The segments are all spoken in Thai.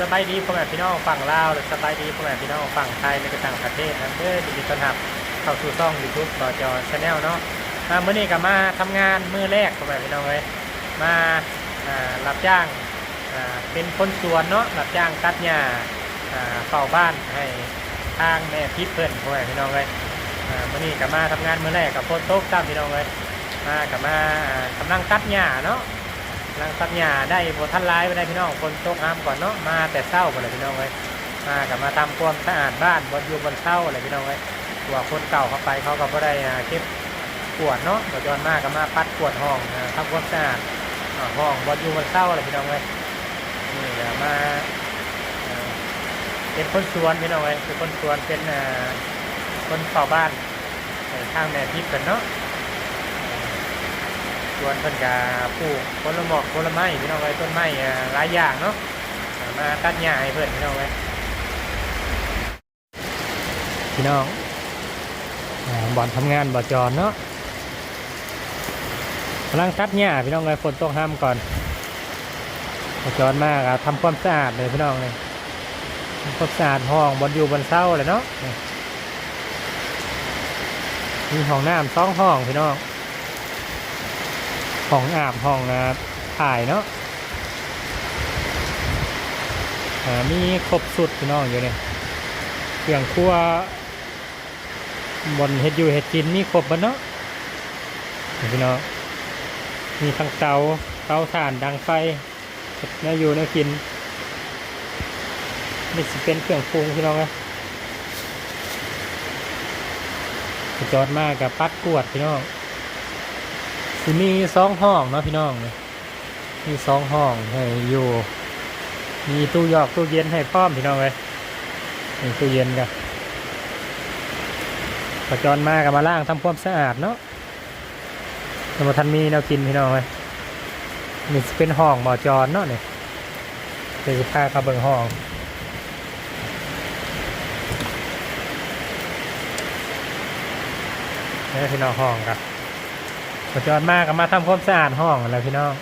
สบายดีพ่อแม่พี่น้องฝั่งลาวสบายดีพ่อแม่พี่น้องฝั่งไทยและก็ต่างประเทศนะเด้อยินดีต้อนรับเข้าสู่ช่องยูทูบบอจอชาแนลเนาะมาเมื่อนี้ก็มาทำงานมือแรกพ่อแม่พี่น้องเลยมารับจ้างเป็นคนสวนเนาะรับจ้างตัดหญ้าเฝ้าบ้านให้ทางแม่พิษเพื่อนพ่อแม่พี่น้องเลยอ่ามื่อนี้ก็มาทำงานมือแรกกับโพสโต๊ะตามพี่น้องเลยมากับมาอ่ากำลังตัดหญ้าเนาะ นางสัญญาได้บท่านร้ายไปได้พี่น้องคนโตกห้ามก่อนเนาะมาแต่เศร้าไปเลยพี่น้องเลยมากับมาทำความสะอาดบ้านบนอยู่บนเศร้าอะไรพี่น้องเลยตัวคนเก่าเข้าไปเขาก็บ่ได้อ่าเก็บกวดเนาะปัจจุบันมากกับมาปัดกวดห้องทำความสะอาดห้องบนอยู่บนเศร้าอะไรพี่น้องเลยนี่ยมาเป็นคนสวนพี่น้องเลยเป็นคนสวนเป็นคนเฝ้าบ้านในข้างแม่ทิพย์กันเนาะ สวนเพิ่นกาปลูกผลหมอกผลไม้พี่น้องไว้ต้นไม้หลายอย่างเนาะมาตัดหญ้าให้เพิ่นพี่น้องไว้พี่น้องอบ่อนทำงานบ่อจอนเนาะกำลังตัดหญ้าพี่น้องไว้ฝนตกห้ามก่อนบ่อจอนมากอะทำความสะอาดเลยพี่น้องเลยทำความสะอาดห้องบนอยู่บนเสาเลยเนาะมีห้องน้ำสองห้องพี่น้อง ห้องอาบห้องถ่ายเนาะมีครบสุดพี่น้องอยู่เนี่ยเครื่องครัวบนเฮ็ดอยู่เฮ็ดกินมีครบเบดเนาะพี่น้องมีทั้งเตาเตาถ่านดังไฟเนื้ออยู่เนื้อกินนี่สิเป็นเครื่องปรุงพี่น้องนะจอดมากกับปัดกวดพี่น้อง สิมีสองห้องเนาะพี่น้องเนี่ยมีสองห้องให้อยู่ มีตู้หยอกตู้เย็นให้พร้อมพี่น้องเลยมีตู้เย็นกันประจรมากับมาล่างทำความสะอาดเนาะสมทันมีแนวกินพี่น้องเลยนี่เป็นห้องบ่อจรเนาะเนี่ยเดี๋ยวจะพาเข้าเบิ่งห้องนี่พี่น้องห้องครับ ขจรมากก็มาทำความสะอาดห้องอะไรพี่น้อง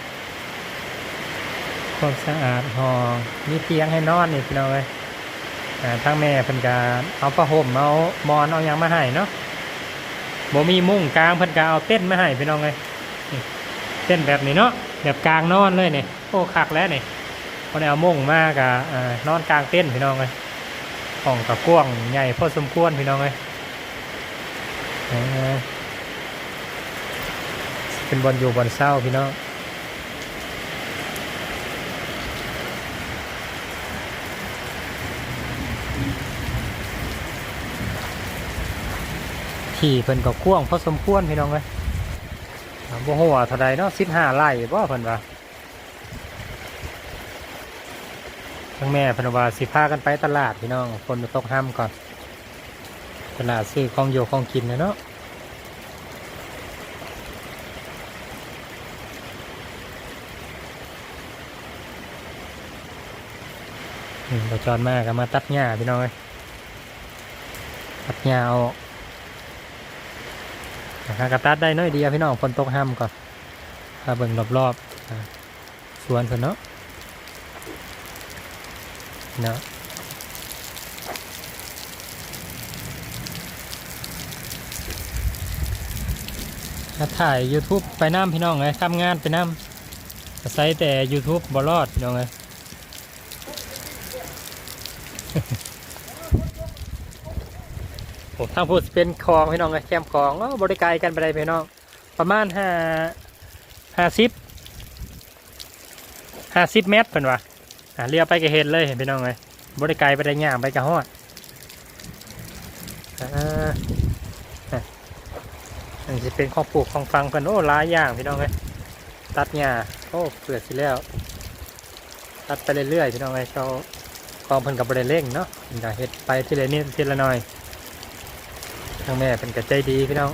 ความสะอาดห้องมีเตียงให้นอนนี่พี่น้องเลยทั้งแม่เพิ่นกาเอาผ้าห่มเอามอนเอาหยังมาให้เนาะบ่มีมุ้งกลางเพิ่นกาเอาเต้นมาให้พี่น้องเลยเต้นแบบนี้เนาะแบบกลางนอนเลยเนี่ยโอ้คักแล้วเนี่พอได้เอามุ้งมากะอ่านอนกลางเต้นพี่น้องเลยห้องกับกว้างใหญ่พอสมควรพี่น้องเลย เป็นบอลอยู่บอลเศร้าพี่น้องขี่เพิ่นก็กว้างพอสมควรพี่น้องเลยบ่ฮู้ว่าเท่าใดเนาะ15ไร่บ่เพิ่นว่าทั้งแม่พนวาสิพากันไปตลาดพี่น้องคนตกห้ามก่อน ตลาดซื้อของอยู่ของกินนะเนาะ เราจอนมากก็มาตัดหญ้าพี่น้องเลยตัดหญ้าเอาหากระตัดได้น้อยเดียวพี่น้องฝนตกห้ามก่อนถ้าเบิ่งรอบๆสวนเพิ่นเนาะเนาะถ้าถ่าย YouTube ไปน้ำพี่น้องเลยทำงานไปน้ำใส่แต่ YouTube บอรอดพี่น้องเลย ผมทางพูดเป็นคลองพี่น้องเลยแคมคลองก็บริการกันไปได้พี่น้อง ประมาณห้าห้าสิบห้าสิบเมตรเป็นวะอ่าเรียวไปก็เห็นเลยเห็นพี่น้องเลยบริการไปได้ย่างไปกระหอดอ่าอันนี้เป็นของปลูกของฟังเพิ่นโอ้ลายอย่างพี่น้องเลยตัดหญ้าโอ้เปลือกสิแล้ว ตัดไปเรื่อยๆพี่น้องเลยเขา กองเพิ่นกับบริเร่งเนาะเพิ่นก็เฮ็ดไปทีละนิดทีละหน่อยทางแม่เป็นกระใจดีพี่น้อง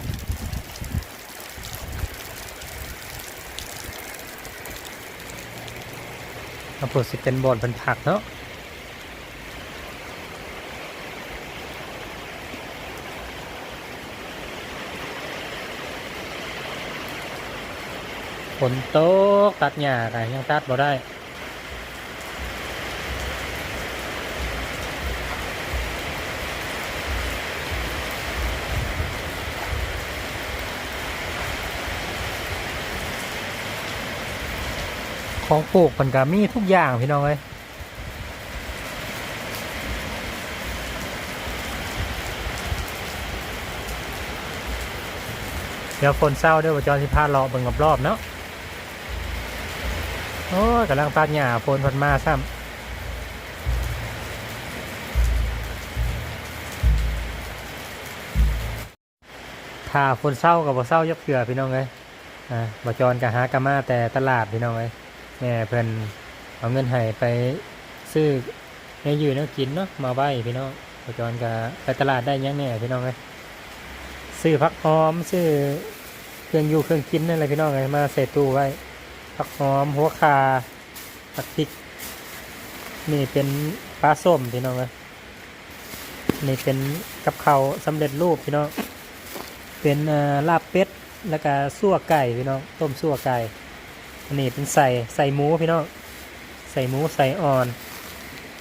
มาปลูกสิเป็นบอนเป็นผักเนาะฝนตกตัดหญ้ากันยังตัดบ่ได้ ของปลูกมันก็มีทุกอย่างพี่น้องเอ้ยเดี๋ยวฝนเศร้าด้วยว่าจอสิพาเลาะเบิ่งรอบๆเนาะโอ้ยกำลังตัดหญ้าฝนพันมาซ้ำถ้าฝนเศร้ากับบ่เศร้ายับเกลือพี่น้องเอ้ยอ่าบ่จอนกับหากามาแต่ตลาดพี่น้องเอ้ย แม่เพิ่นเอาเงินให้ไปซื้อในอยู่นวกินเนาะมาไว้พี่น้องบ่จอนกับไปตลาดได้ยังแน่พี่น้องเอ้ยซื้อผักหอมซื้อเครื่องอยู่เครื่องกินนั่นแหละพี่น้องเอ้ยมาใส่ตู้ไว้ผักหอมหัวคาผักพริก นี่เป็นปลาส้มพี่น้องเลยนี่เป็นกับเขาวสำเร็จรูปพี่น้องเป็นลาบเป็ดแล้วก็ซั่วไก่พี่น้องต้มซั่วไก่ อันนี้เป็นใส่ใส่หมูพี่น้องใส่หมูใส่อ่อน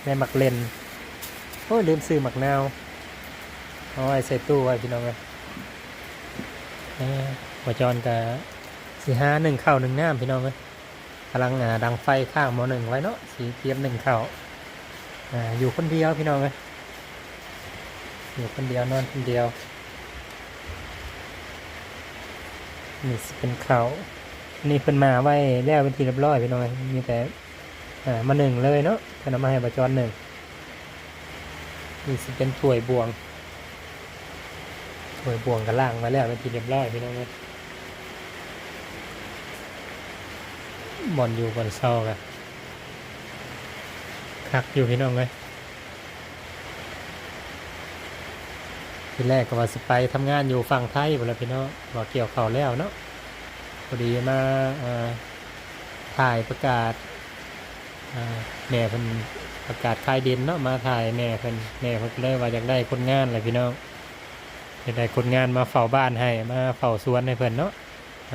ในหมักเลนโอ้ลืมซื้อหมักนาวเอาไว้ใส่ตู้ไว้พี่น้องเลยหัวจอนกับสีห้าหนึ่งเข่าหนึ่งน้ำพี่น้องเลยกำลังอ่าดังไฟข้างหมอหนึ่งไว้เนาะสีเทียมหนึ่งเข่าอ่าอยู่คนเดียวพี่น้องเลยอยู่คนเดียวนอนคนเดียวนี่เป็นเข่า นี่เพิ่นมาไว้แล้วเป็นทีเรียบร้อยพี่น้องเอ้ยมีแต่อ่ามาหนึ่งเลยเนาะเพิ่นเอามาให้บาจอนหนึ่งนี่สิเป็นถ้วยบวงถ้วยบวงกับล่างมาแล้วเป็นทีเรียบร้อยพี่น้องเลยบอนอยู่บอนเศร้ากันคักอยู่พี่น้องเลยทีแรกก็ว่าสิไปทำงานอยู่ฝั่งไทยบ่แล้วพี่น้องบอกเกี่ยวเข่าแล้วเนาะ พอดีมาถ่ายประกาศแม่เพิ่นประกาศคายเดินเนาะมาถ่ายแม่เพิ่นแม่เพิ่นเลยว่าอยากได้คนงานเลยพี่น้องอยากได้คนงานมาเฝ้าบ้านให้มาเฝ้าสวนให้เพิ่นเนาะ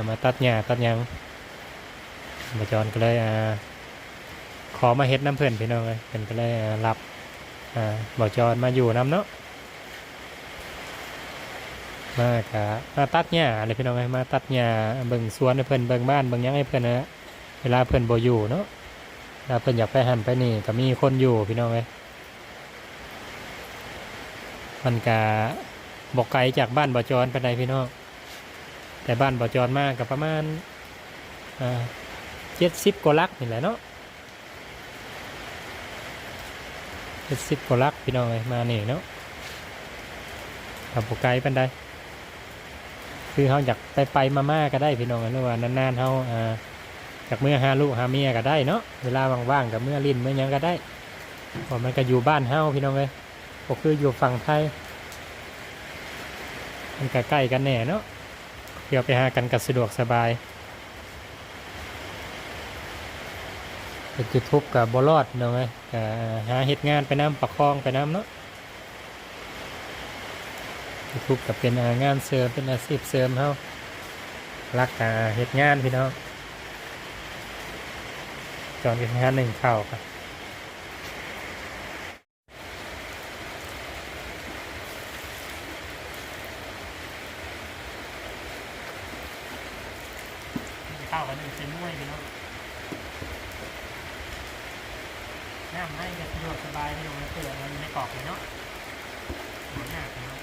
มาตัดหญ้าตัดหยังบจอนก็เลยขอมาเฮ็ดน้ำเพื่อนพี่น้องเลยเพิ่นก็เลยรับอ่าจอนมาอยู่น้ำเนาะ มากะมาตัดหญ้าเลยพี่น้องเลยมาตัดหญ้าเบิ่งสวนให้เพิ่นเบิ่งบ้านเบิ่งยังให้เพิ่นนะเวลาเพิ่นโบอยู่เนาะเวลาเพิ่นอยากไปหันไปนี่ก็มีคนอยู่พี่น้องเลยมันกะบอกไกลจากบ้านบจอนไปไหนใดพี่น้องแต่บ้านบจอนมากกับประมาณเจ็ดสิบกว่าลักนี่แหละเนาะเจ็ดสิบกว่าลักพี่น้องเลยมานี่เนาะขับไกลปันใด คือเขาอยากไปไปมาม่าก็ได้พี่น้องหรือว่านานๆเขาอ่าจากเมื่อหาลูกหาเมียก็ได้เนาะเวลาว่างๆกับเมื่อลิ้นเมื่อยังก็ได้พราะมันก็อยู่บ้านเฮาพี่น้องเลยก็คืออยู่ฝั่งไทยมันก็ใกล้กันแน่เนาะเดี๋ยวไปหากันก็สะดวกสบายเป็นยูทูบกับบอลอดเนาะไงก็หาเหตุงานไปน้ำประคองไปน้ำเนาะ ยูทูบกับเป็นงานเสริมเป็นอาชีพเสริมเฮารักอ่าเหตุงานพี่น้องจอนเป็นงานหนึ่งเข้าครับข้าวกันหนึ่งเป็นมวยพี่น้องน้ำให้จะสะดวกสบายไม่ลงเกลือมันในกรอบเลยเนาะหัวหน้าพี่เนาะ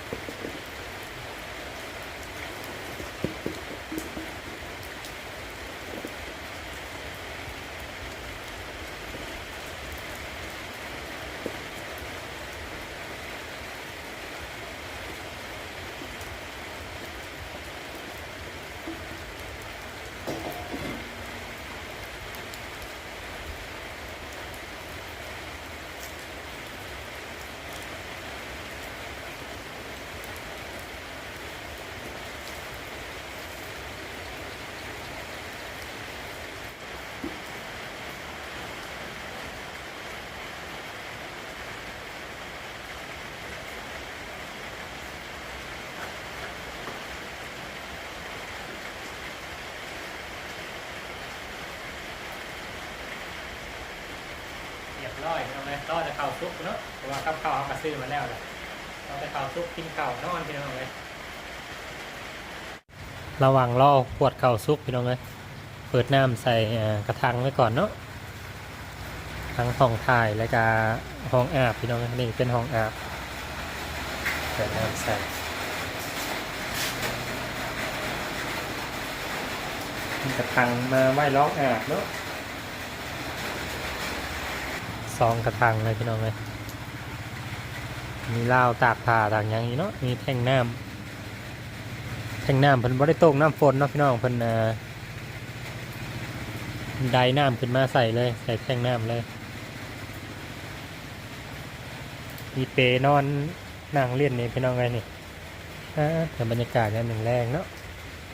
รียบร้อยเอาไหมก็จะเข่าซุปเนาะเพราะว่าข้าวข้าเอากระซื้อมาแล้วแหละเราจะเข่าซุปกินเข่านอนพี่น้องเลยระว่างรอขวดเข่าซุปพี่น้องเลยเปิดน้ำใส่กระทังไว้ก่อนเนาะทั้งห้องถ่ายและก็ห้องอาบพี่น้องนี่เป็นห้องอาบเปิดน้ำใส่กระทังมาไว้ล้องอาบเนาะส องกระทังเลยพี่น้องเลยมีราวตากผ้าต่างอย่างนี้เนาะมีแท่งน้ำแท่งน้ำเพิ่นบ่ได้ตกน้ำฝนเนาะพี่น้องเพิ่นอ่อได้น้ำขึ้นมาใส่เลย ใส่แท่งน้ำเลย มีเปนอนนั่งเล่นนี่พี่น้องไงนี่อ่าแต่บรรยากาศยังหนึ่งแรงเนาะ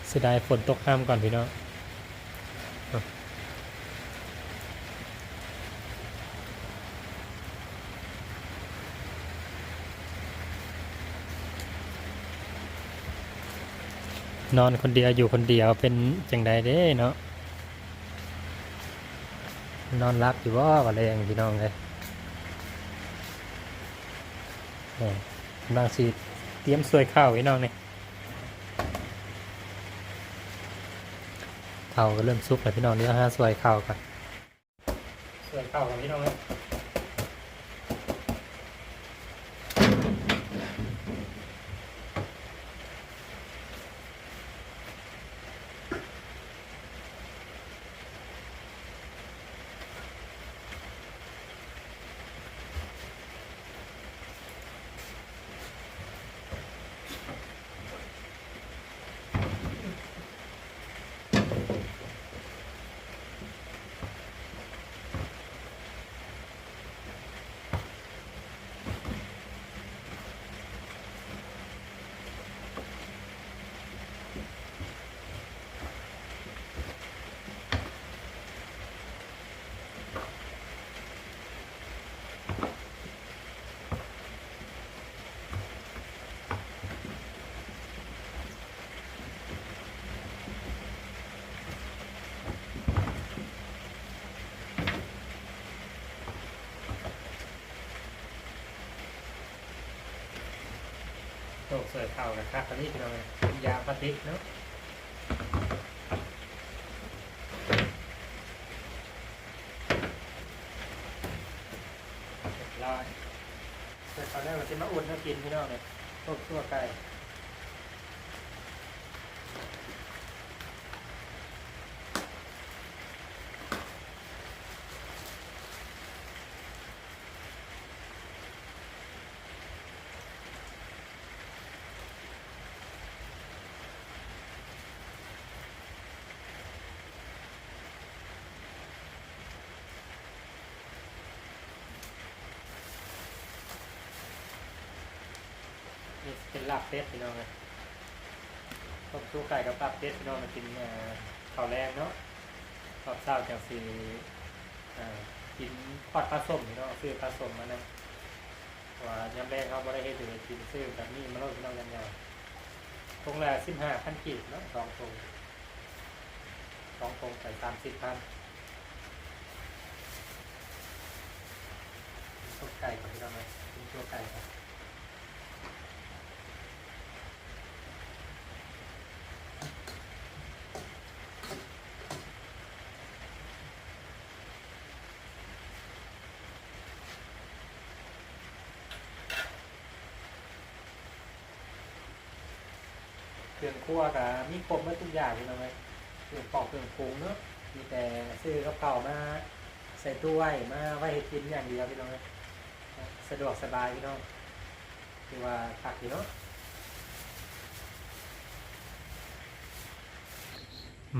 เสียดายฝนตกห้ามก่อนพี่น้อง นอนคนเดียวอยู่คนเดียวเป็นจังใดเด้เนาะนอนรับอยู่ว่าก็เลยอย่างพี่น้องเลยนี่กำลังสีเตรียมสวยข้าวพี่น้องนี่ข้าวก็เริ่มซุกแล้วพี่น้องเดี๋ยวหาสวยข้าวก่อนสวยข้าวกันพี่น้องเลย โตกสวยข้ากับข้าวนี่พี่น้อนนี้เป็นยาปฏิกเนาะเรียบร้อยเสร็จตอนแรกเราจะมาอุ่นมากินพี่น้องเลยพวกตัวไก่ นี่ เป็นลาบเป็ดพี่น้องเลยต้มสู้ไก่กับลาบเป็ดพี่น้องมากินเอ่อข้าวแรงเนาะตอนเช้าจังสีเอ่อกินทอดปลาส้มพี่น้องซื้อปลาส้มมานะว่ายำแรงเขาไม่ได้ให้ถือกินซื้อแบบนี้มาโลดพี่น้องกันยาวตรงละสิบห้าพันกีบเนาะสองตรงสองตรงใส่สามสิบพันต้มไก่ก่อนพี่น้องเลยกินตัวไก่ก่อน เครื่องครัวกับมีครบหมดทุกอย่างเลยนะเว้ยเครื่องปอกเครื่องปรุงเนาะมีแต่ซื้อกระเพรามาใส่ถ้วยมาไว้ให้กินอย่างเดียวพี่น้องเอ้ยสะดวกสบายพี่น้องคือว่าผักพี่เนาะ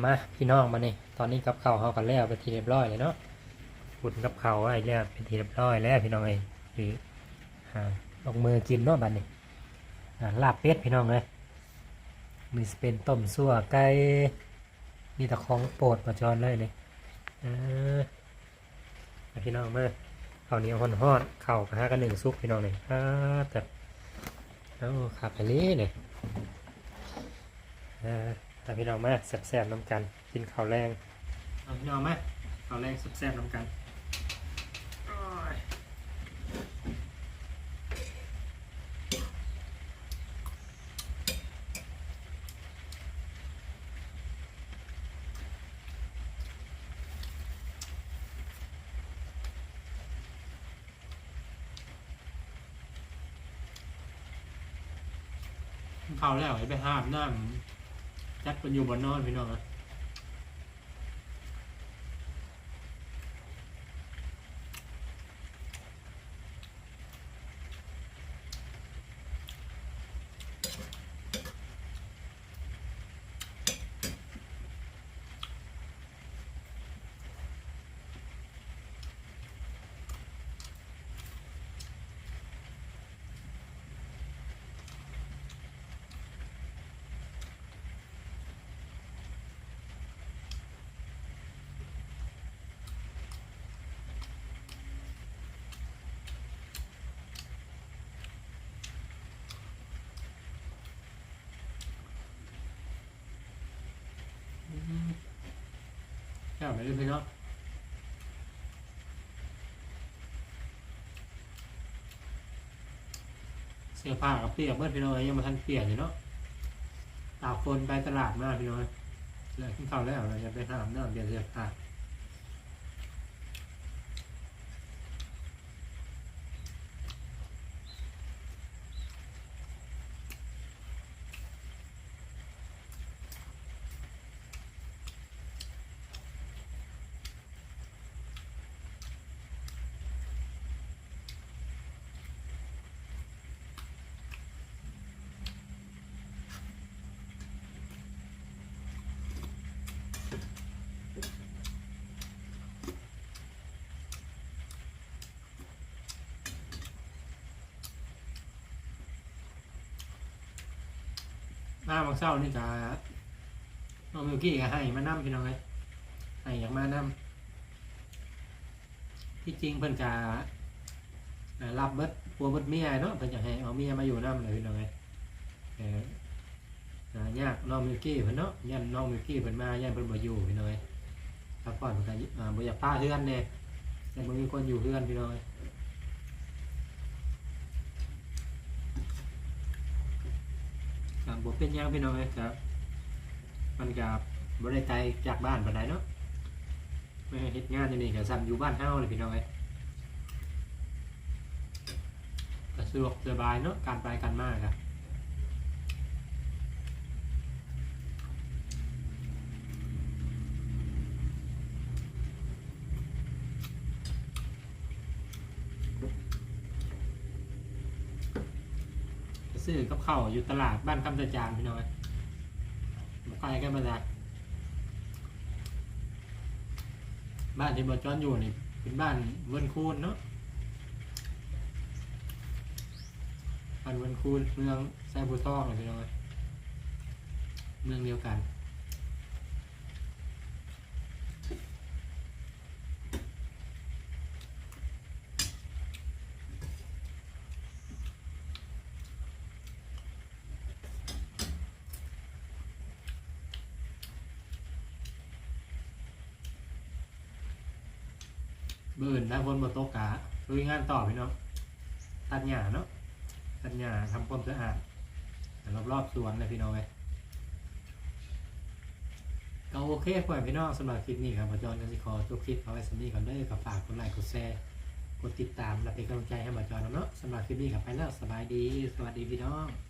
มาพี่น้องมานี่ตอนนี้กับเข้าวเขากันแล้วไปนทีเรียบร้อยเลยเนาะอุ่นกับเข้าวไว้แล้วเป็นทีเรียบร้อยแล้วพี่น้องเองคืออ่าลงมือกินเนาะบัดนี้อ่าลาบเป็ดพี่น้องเลย มีสเป็นต้มซั่วไก่มีแต่ของโปรดมาจอนเลยเลยเออเอาพี่น้องมาข้าวเหนียวห่อนๆข้าวกระหากันหนึ่งซุปพี่น้องเลยอ่าแต่เอาขับไปเลยเลยเออแต่พี่น้องมาแซ่บๆน้ำกัน กินข้าวแรงเอาพี่น้องมาข้าวแรงแซ่บๆน้ำกัน แล้วให้ไปห้ามน้ำจัดเป็นอยู่บนนอนพี่น้องนะอืม แค่ไปเลยพี่น้องเสื้อผ้ากับเปียกเมื่อพี่น้อยยังมาทันเปียกอยู่เนาะตากฝนไปตลาดมาพี่น้อยแล้วขึ้นเขาแล้วเราจะไปถามน้ำเปลี่ยนเสื้อผ้า มาบางเศร้านี่กะน้องมิวกี้ก็ให้มานั่พี่น้องเลยให้อยากมานั่ที่จริงเพิ่นกะรับเบิดปัวเบิดเมียเนาะเพิ่นจะให้เอาเมียมาอยู่นั่เลยพี่น้องเลยยากน้องมิวกี้เพิ่นเนาะยันน้องมิวกี้เพิ่นมายันเพิ่นบ่อยู่พี่น้องเลยพักผ่อนเพิ่นก็อ่าบ่อยากป้าเฮือนแน่ยันบ่มีคนอยู่เฮือนพี่น้องเอ้ย บผมเป็นหยังพี่น้องเอ้ยครับ มันกับบริไกลจากบ้านปันไดเนาะไม่เฮ็ดงานจะนี่กับซ้ำอยู่บ้านเฮาเลยพี่น้องเอ้ยก็สะดวกสบายเนาะการไปกันมากครับ ซื้อกับข้าวอยู่ตลาดบ้านคำตะจานพี่น้องเอ้ยมาไกลกันมาจากบ้านที่บอจอนอยู่นี่เป็นบ้านเวิร์นคูนเนาะบ้านเวิร์นคูนเมืองไซบูทองเลยพี่น้องเอ้ยเมืองเดียวกัน เบื่นถ้าคนมาโต๊ะกะลุยงานต่อพี่น้องตัดหญ้าเนาะตัดหญ้าทำความสะอาดรอบๆสวนเลยพี่น้องเลยก็โอเคพ่อแม่พี่น้องสำหรับคลิปนี้ครับมาจอนกันสิขอจบคลิปเอาไว้สำนี้ก่อนเด้อกับฝากกดไลค์กดแชร์กดติดตามและเป็นกำลังใจให้มาจอนเนาะสำหรับคลิปนี้กับไปแล้วสบายดี สวัสดีพี่น้อง